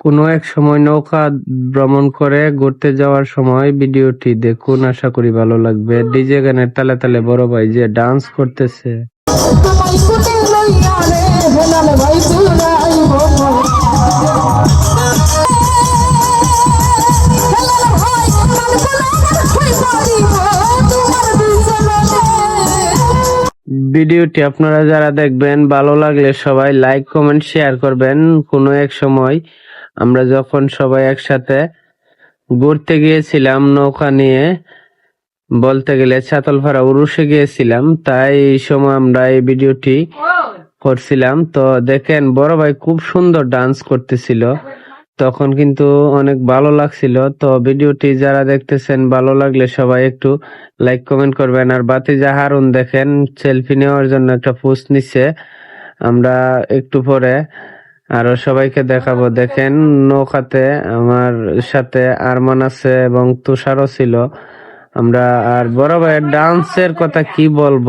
কোনো এক সময় নৌকা ভ্রমণ করে ঘুরতে যাওয়ার সময় ভিডিওটি দেখুন, আশা করি ভালো লাগবে। ডিজে গানের তালে তালে বড় ভাই যে ডান্স করতেছে। ভিডিওটি আপনারা যারা দেখবেন, ভালো লাগলে সবাই লাইক কমেন্ট শেয়ার করবেন। কোনো এক সময় আমরা যখন সবাই একসাথে ঘুরতে গিয়েছিলাম, নৌকা নিয়ে বলতে গেলে চাতলপাড়া উরুষে গিয়েছিলাম, তাই সময় আমরা এই ভিডিওটি করছিলাম। তো দেখেন, বড় ভাই খুব সুন্দর ডান্স করতেছিল। তখন কিন্তু অনেক ভালো লাগছিল। তো ভিডিওটি যারা দেখতেছেন, ভালো লাগলে সবাই একটু লাইক কমেন্ট করবেন। আর বাতিজা হারুন দেখেন সেলফি নেওয়ার জন্য একটা পোস্ট নিচ্ছে। আমরা একটু পরে আরও সবাইকে দেখাবো। দেখেন নৌকাতে আমার সাথে আরমান আছে এবং তুষারও ছিল। আমরা আর বড় ভাইয়ের ডান্সের কথা কি বলব?